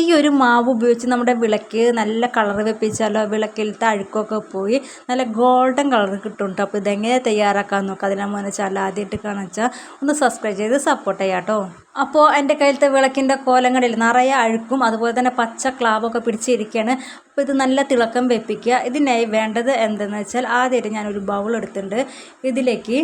ഈ ഒരു മാവ് ഉപയോഗിച്ച് നമ്മുടെ വിളക്ക് നല്ല കളർ വെപ്പിച്ചാലോ വിളക്കിലത്തെ അഴുക്കൊക്കെ പോയി നല്ല ഗോൾഡൻ കളർ കിട്ടുന്നുണ്ട് അപ്പോൾ ഇതെങ്ങനെ തയ്യാറാക്കാൻ നോക്കുക അതിനെ മോനെ ചാനൽ ആദ്യമായിട്ട് കാണിച്ചാൽ ഒന്ന് സബ്സ്ക്രൈബ് ചെയ്ത് സപ്പോർട്ട് ചെയ്യാം കേട്ടോ അപ്പോൾ എന്റെ കയ്യിലത്തെ വിളക്കിന്റെ കോലങ്ങളിൽ നിറയെ അഴുക്കും അതുപോലെ തന്നെ പച്ച ക്ലാവൊക്കെ പിടിച്ചിരിക്കുകയാണ് അപ്പോൾ ഇത് നല്ല തിളക്കം വെപ്പിക്കുക. ഇതിനായി വേണ്ടത് എന്തെന്ന് വെച്ചാൽ ആദ്യമായിട്ട് ഞാനൊരു ബൗൾ എടുത്തിട്ടുണ്ട്. ഇതിലേക്ക്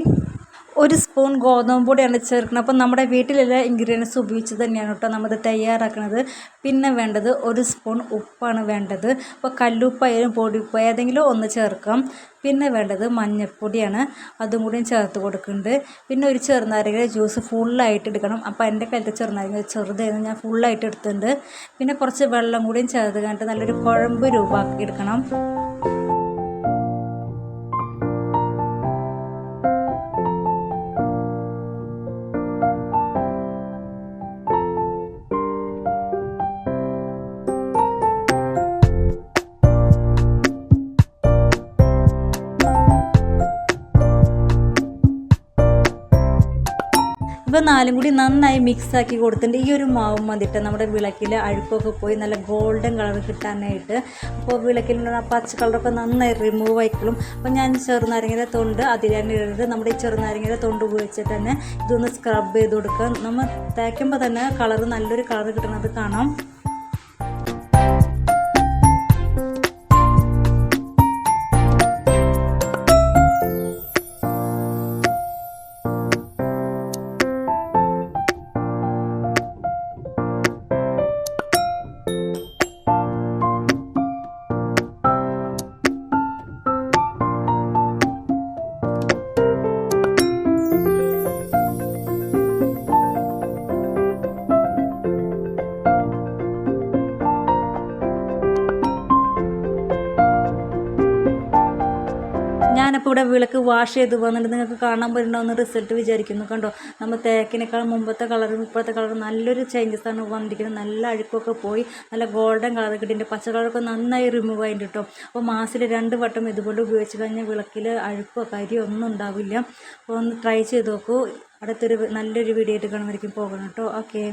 ഒരു സ്പൂൺ ഗോതമ്പ് പൊടിയാണ് ചേർക്കുന്നത്. അപ്പം നമ്മുടെ വീട്ടിലുള്ള ഇൻഗ്രീഡിയൻസ് ഉപയോഗിച്ച് തന്നെയാണ് കേട്ടോ നമ്മൾ തയ്യാറാക്കുന്നത് പിന്നെ വേണ്ടത് ഒരു സ്പൂൺ ഉപ്പാണ് വേണ്ടത്. അപ്പോൾ കല്ലുപ്പായാലും പൊടിയുപ്പ് ഏതെങ്കിലും ഒന്ന് ചേർക്കാം. പിന്നെ വേണ്ടത് മഞ്ഞൾപ്പൊടിയാണ്. അതും കൂടി ചേർത്ത് കൊടുക്കുന്നുണ്ട്. പിന്നെ ഒരു ചെറുനാരങ്ങ ജ്യൂസ് ഫുള്ളായിട്ട് എടുക്കണം. അപ്പോൾ എന്റെ കയ്യിലത്തെ ചെറുനാരങ്ങ ചെറുതായിരുന്നു. ഞാൻ ഫുള്ളായിട്ട് എടുത്തിട്ടുണ്ട്. പിന്നെ കുറച്ച് വെള്ളം കൂടിയും ചേർത്ത് കഴിഞ്ഞിട്ട് നല്ലൊരു കുഴമ്പ് രൂപമാക്കി എടുക്കണം. ഇപ്പോൾ നാലും കൂടി നന്നായി മിക്സ് ആക്കി കൊടുത്തിട്ടുണ്ട്. ഈ ഒരു മാവും മതിട്ട് നമ്മുടെ വിളക്കിൽ അഴുക്കൊക്കെ പോയി നല്ല ഗോൾഡൻ കളർ കിട്ടാനായിട്ട്. അപ്പോൾ വിളക്കിലുള്ള പച്ച കളറൊക്കെ നന്നായി റിമൂവ് ആയിക്കോളും. അപ്പോൾ ഞാൻ ചെറുനാരങ്ങയുടെ തൊണ്ട് അതിലാണ് ഇടുന്നത് നമ്മുടെ ഈ ചെറുനാരങ്ങയുടെ തൊണ്ട് ഉപയോഗിച്ചിട്ട് തന്നെ ഇതൊന്ന് സ്ക്രബ് ചെയ്ത് കൊടുക്കുക നമ്മൾ തേക്കുമ്പോൾ തന്നെ കളർ നല്ലൊരു കളർ കിട്ടുന്നത് കാണാം. ഞാനപ്പോൾ ഇവിടെ വിളക്ക് വാഷ് ചെയ്ത് വന്നിട്ട് നിങ്ങൾക്ക് കാണാൻ പറ്റുന്നുണ്ടാവുന്ന റിസൾട്ട് വിചാരിക്കുന്നു. കണ്ടോ? നമ്മൾ തേക്കിനേക്കാൾ മുമ്പത്തെ കളറും ഇപ്പോഴത്തെ കളറും നല്ലൊരു ചേഞ്ചസ് ആണ് വന്നിരിക്കുന്നത്. നല്ല അഴുക്കൊക്കെ പോയി നല്ല ഗോൾഡൻ കളർ കിട്ടിയിട്ടുണ്ട് പച്ച കളറൊക്കെ നന്നായി റിമൂവ് ആയിട്ട് കേട്ടോ. അപ്പോൾ മാസത്തിൽ രണ്ട് വട്ടം ഇതുപോലെ ഉപയോഗിച്ച് കഴിഞ്ഞാൽ വിളക്കിൽ അഴുക്കോ കരിയോ ഒന്നും ഉണ്ടാവില്ല. അപ്പോൾ ഒന്ന് ട്രൈ ചെയ്ത് നോക്കൂ. അടുത്തൊരു നല്ലൊരു വീഡിയോ ആയിട്ട് കാണുമായിരിക്കും. പോകണം കേട്ടോ. ഓക്കെ